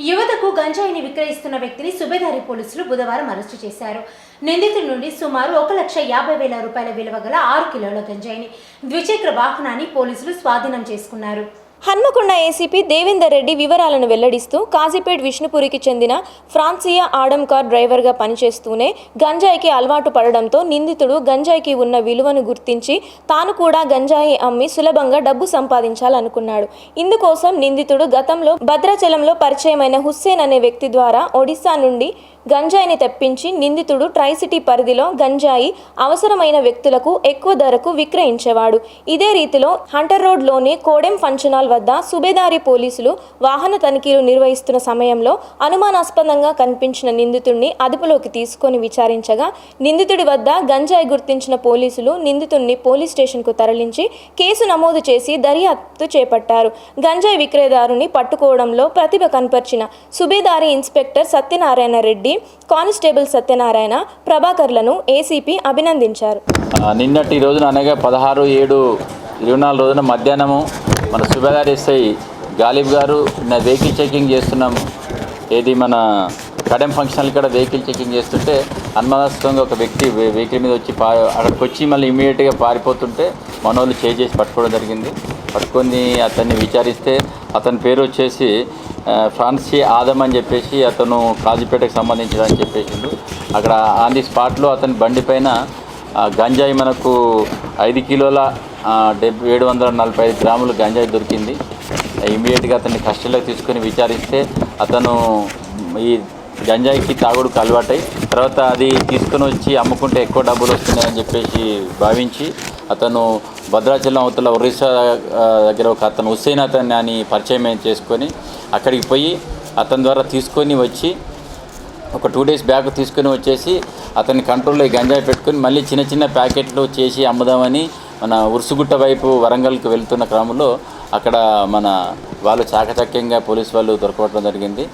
యువతకు గంజాయిని విక్రయిస్తున్న వ్యక్తిని సుబేదారి పోలీసులు బుధవారం అరెస్టు చేశారు. నిందితుడి నుండి సుమారు ఒక లక్ష యాభై వేల రూపాయల విలువ గల ఆరు కిలోల గంజాయిని ద్విచక్ర వాహనాన్ని పోలీసులు స్వాధీనం చేసుకున్నారు. హన్మకొండ ఏసీపీ దేవేందర్ రెడ్డి వివరాలను వెల్లడిస్తూ కాజీపేట్ విష్ణుపురికి చెందిన ఫ్రాన్సియా ఆడమ్ కార్ డ్రైవర్గా పనిచేస్తూనే గంజాయికి అలవాటు పడడంతో నిందితుడు గంజాయికి ఉన్న విలువను గుర్తించి తాను కూడా గంజాయి అమ్మి సులభంగా డబ్బు సంపాదించాలనుకున్నాడు. ఇందుకోసం నిందితుడు గతంలో భద్రాచలంలో పరిచయమైన హుస్సేన్ అనే వ్యక్తి ద్వారా ఒడిశా నుండి గంజాయిని తెప్పించి నిందితుడు ట్రైసిటీ పరిధిలో గంజాయి అవసరమైన వ్యక్తులకు ఎక్కువ ధరకు విక్రయించేవాడు. ఇదే రీతిలో హంటర్ రోడ్లోని కోడెం ఫంక్షన్ హాల్ వద్ద సుబేదారి పోలీసులు వాహన తనిఖీలు నిర్వహిస్తున్న సమయంలో అనుమానాస్పదంగా కనిపించిన నిందితుడిని అదుపులోకి తీసుకొని విచారించగా నిందితుడి వద్ద గంజాయి గుర్తించిన పోలీసులు నిందితుడిని పోలీస్ స్టేషన్కు తరలించి కేసు నమోదు చేసి దర్యాప్తు చేపట్టారు. గంజాయి విక్రయదారుని పట్టుకోవడంలో ప్రతిభ కనపర్చిన సుబేదారి ఇన్స్పెక్టర్ సత్యనారాయణ రెడ్డి కానిస్టేబుల్ సత్యనారాయణ ప్రభాకర్లను ఏసీపీ అభినందించారు. నిన్నటి రోజున అనగా పదహారు ఏడు ఇరవై నాలుగు రోజున మధ్యాహ్నము మన సుబేదార్ ఎస్ఐ గాలిబ్ గారు నా వెహికల్ చెకింగ్ చేస్తున్నాం. ఏది మన కడెం ఫంక్షన్ ఇక్కడ వెహికల్ చెకింగ్ చేస్తుంటే అన్మదాస్తంగా ఒక వ్యక్తి వెహికల్ మీద వచ్చి పా అక్కడికి వచ్చి మళ్ళీ ఇమీడియట్గా పారిపోతుంటే మనోళ్ళు చేసి పట్టుకోవడం జరిగింది. పట్టుకొని అతన్ని విచారిస్తే అతని పేరు వచ్చేసి ఫ్రాన్సీ ఆదమ్ అని చెప్పేసి అతను కాజీపేటకు సంబంధించిన అని చెప్పేసిండు. అక్కడ ఆన్ ది స్పాట్లో అతని బండి పైన గంజాయి మనకు ఐదు కిలోల డెబ్బై ఏడు వందల నలభై ఐదు గ్రాములు గంజాయి దొరికింది. ఇమీడియట్గా అతన్ని కస్టడీలోకి తీసుకొని విచారిస్తే అతను ఈ గంజాయికి తాగుడుకు అలవాటై తర్వాత అది తీసుకొని వచ్చి అమ్ముకుంటే ఎక్కువ డబ్బులు వస్తున్నాయని చెప్పేసి భావించి అతను భద్రాచలం అవతల ఒరిస్సా దగ్గర ఒక అతను హుస్సేన్ అతన్ని అని పరిచయం చేసుకొని అక్కడికి పోయి అతని ద్వారా తీసుకొని వచ్చి ఒక టూ డేస్ బ్యాగ్ తీసుకొని వచ్చేసి అతని కంట్రోల్లో గంజాయి పెట్టుకొని మళ్ళీ చిన్న చిన్న ప్యాకెట్లు చేసి అమ్ముదామని మన ఉరుసుగుట్ట వైపు వరంగల్కి వెళ్తున్న క్రమంలో అక్కడ మన వాళ్ళు చాకచక్యంగా పోలీస్ వాళ్ళు దొరకవటం జరిగింది.